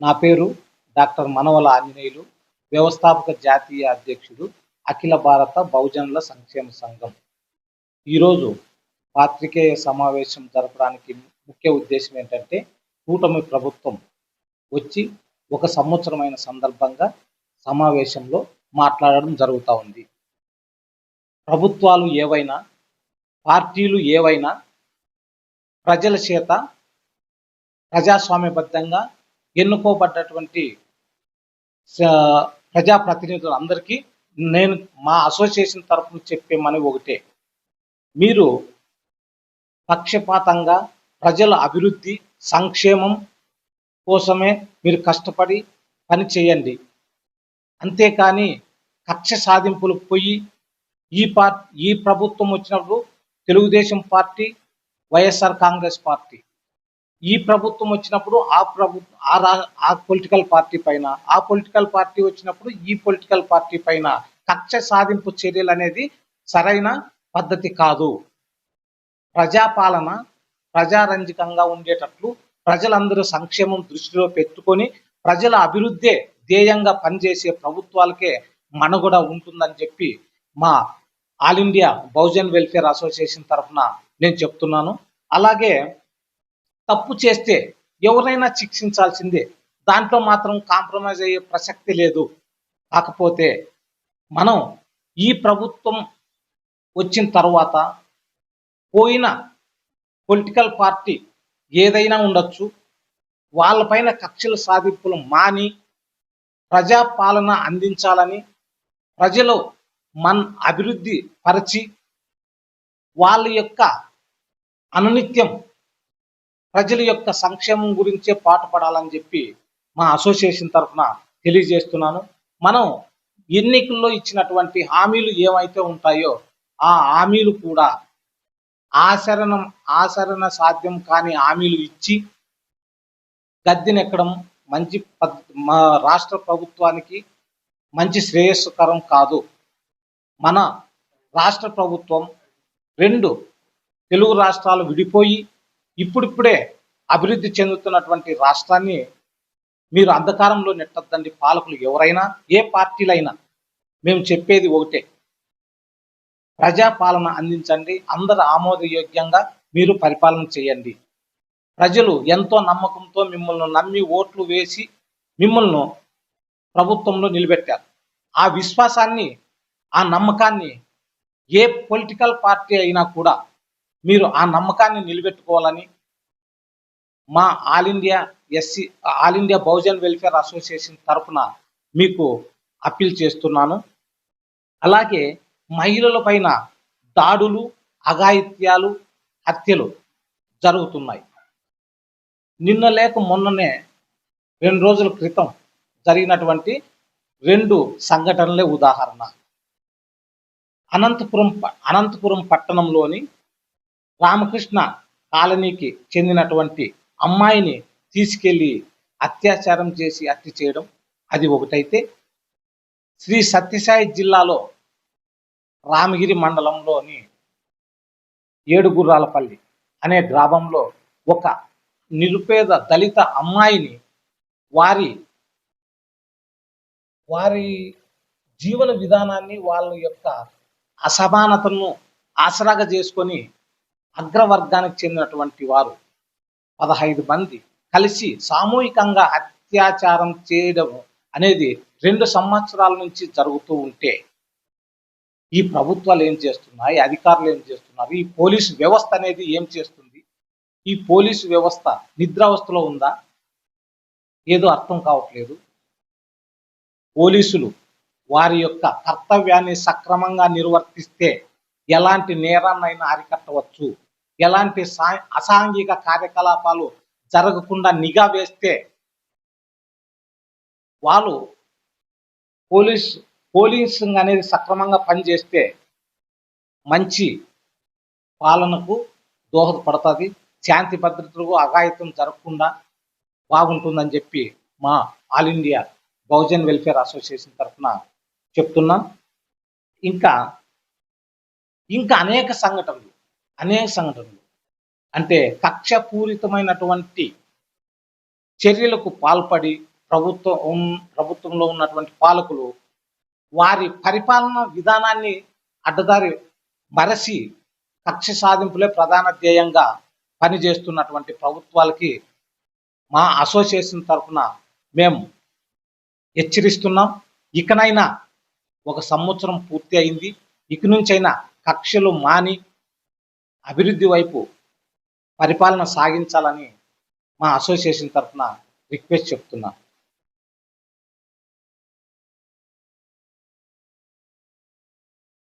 నా పేరు డాక్టర్ మనవల ఆంజనేయులు వ్యవస్థాపక జాతీయ అధ్యక్షుడు అఖిల భారత బహుజనుల సంక్షేమ సంఘం. ఈరోజు పాత్రికేయ సమావేశం జరపడానికి ముఖ్య ఉద్దేశం ఏంటంటే కూటమి ప్రభుత్వం వచ్చి ఒక సంవత్సరమైన సందర్భంగా సమావేశంలో మాట్లాడడం జరుగుతూ ఉంది. ప్రభుత్వాలు ఏవైనా పార్టీలు ఏవైనా ప్రజల చేత ప్రజాస్వామ్యబద్ధంగా ఎన్నుకోబడ్డటువంటి ప్రజాప్రతినిధులు అందరికీ నేను మా అసోసియేషన్ తరఫున చెప్పే మనవి ఒకటే. మీరు పక్షపాతంగా ప్రజల అభివృద్ధి సంక్షేమం కోసమే మీరు కష్టపడి పని చేయండి. అంతేకాని కక్ష సాధింపులు పోయి ఈ పార్టీ ఈ ప్రభుత్వం వచ్చినప్పుడు Telugu Desam party YSR Congress party ఈ ప్రభుత్వం వచ్చినప్పుడు ఆ ప్రభుత్వం ఆ రా- ఆ పొలిటికల్ పార్టీ పైన ఆ పొలిటికల్ పార్టీ వచ్చినప్పుడు ఈ పొలిటికల్ పార్టీ పైన కక్ష సాధింపు చర్యలు అనేది సరైన పద్ధతి కాదు. ప్రజాపాలన ప్రజారంజకంగా ఉండేటట్లు ప్రజలందరూ సంక్షేమం దృష్టిలో పెట్టుకొని ప్రజల అభివృద్ధే ధ్యేయంగా పనిచేసే ప్రభుత్వాలకే మనుగడ ఉంటుందని చెప్పి మా all India Bahujan welfare association తరఫున నేను చెప్తున్నాను. అలాగే తప్పు చేస్తే ఎవరైనా శిక్షించాల్సిందే. దాంట్లో మాత్రం కాంప్రమైజ్ అయ్యే ప్రసక్తి లేదు. కాకపోతే మనం ఈ ప్రభుత్వం వచ్చిన తర్వాత పోయిన పొలిటికల్ పార్టీ ఏదైనా ఉండొచ్చు. వాళ్ళపైన కక్షల సాధింపులు మాని ప్రజాపాలన అందించాలని ప్రజలు మన అభివృద్ధి పరిచి వాళ్ళ యొక్క అనునిత్యం ప్రజల యొక్క సంక్షేమం గురించే పాటుపడాలని చెప్పి మా అసోసియేషన్ తరఫున తెలియజేస్తున్నాను. మనం ఎన్నికల్లో ఇచ్చినటువంటి హామీలు ఏమైతే ఉంటాయో ఆ హామీలు కూడా ఆచరణ ఆచరణ సాధ్యం కాని హామీలు ఇచ్చి గద్దెనెక్కడం మంచి పద్ మా రాష్ట్ర ప్రభుత్వానికి మంచి శ్రేయస్కరం కాదు. మన రాష్ట్ర ప్రభుత్వం రెండు తెలుగు రాష్ట్రాలు విడిపోయి ఇప్పుడిప్పుడే అభివృద్ధి చెందుతున్నటువంటి రాష్ట్రాన్ని మీరు అంధకారంలో నెట్టద్దండి. పాలకులు ఎవరైనా ఏ పార్టీలైనా మేము చెప్పేది ఒకటే. ప్రజాపాలన అందించండి. అందరు ఆమోదయోగ్యంగా మీరు పరిపాలన చేయండి. ప్రజలు ఎంతో నమ్మకంతో మిమ్మల్ని నమ్మి ఓట్లు వేసి మిమ్మల్ని ప్రభుత్వంలో నిలబెట్టారు. ఆ విశ్వాసాన్ని ఆ నమ్మకాన్ని ఏ పొలిటికల్ పార్టీ అయినా కూడా మీరు ఆ నమ్మకాన్ని నిలబెట్టుకోవాలని మా all India SC all India Bahujan welfare association తరఫున మీకు అప్పీల్ చేస్తున్నాను. అలాగే మహిళల పైన దాడులు అఘాయిత్యాలు హత్యలు జరుగుతున్నాయి. నిన్న లేక మొన్ననే రెండు రోజుల క్రితం జరిగినటువంటి రెండు సంఘటనలే ఉదాహరణ. అనంతపురం అనంతపురం పట్టణంలోని రామకృష్ణ కాలనీకి చెందినటువంటి అమ్మాయిని తీసుకెళ్ళి అత్యాచారం చేసి హత్య చేయడం అది ఒకటైతే. శ్రీ సత్యసాయి జిల్లాలో రామగిరి మండలంలోని ఏడుగుర్రాలపల్లి అనే గ్రామంలో ఒక నిరుపేద దళిత అమ్మాయిని వారి వారి జీవన విధానాన్ని వాళ్ళ యొక్క అసమానతను ఆసరాగా చేసుకొని అగ్రవర్గానికి చెందినటువంటి వారు పదహైదు మంది కలిసి సామూహికంగా అత్యాచారం చేయడం అనేది రెండు సంవత్సరాల నుంచి జరుగుతూ ఉంటే ఈ ప్రభుత్వాలు ఏం చేస్తున్నాయి అధికారులు ఏం చేస్తున్నారు ఈ పోలీసు వ్యవస్థ అనేది ఏం చేస్తుంది ఈ పోలీసు వ్యవస్థ నిద్రావస్థలో ఉందా ఏదో అర్థం కావట్లేదు. పోలీసులు వారి యొక్క కర్తవ్యాన్ని సక్రమంగా నిర్వర్తిస్తే ఎలాంటి నేరాన్నైనా అరికట్టవచ్చు. ఎలాంటి అసాంఘిక కార్యకలాపాలు జరగకుండా నిఘా వేస్తే వాళ్ళు పోలీస్ పోలీసింగ్ అనేది సక్రమంగా పనిచేస్తే మంచి పాలనకు దోహదపడుతుంది. శాంతి భద్రతలకు అఘాయితం జరగకుండా బాగుంటుందని చెప్పి మా all India Bahujan welfare association తరఫున చెప్తున్నాం. ఇంకా ఇంకా అనేక సంఘటనలు అనేక సంఘటనలు. అంటే కక్షపూరితమైనటువంటి చర్యలకు పాల్పడి ప్రభుత్వం ప్రభుత్వంలో ఉన్నటువంటి పాలకులు వారి పరిపాలన విధానాన్ని అడ్డదారి మరసి కక్ష సాధింపులే ప్రధాన ధ్యేయంగా పనిచేస్తున్నటువంటి ప్రభుత్వాలకి మా అసోసియేషన్ తరఫున మేము హెచ్చరిస్తున్నాం. ఇకనైనా ఒక సంవత్సరం పూర్తి అయింది ఇక నుంచైనా కక్షలు మాని అభివృద్ధి వైపు పరిపాలన సాగించాలని మా అసోసియేషన్ తరఫున రిక్వెస్ట్ చెప్తున్నాను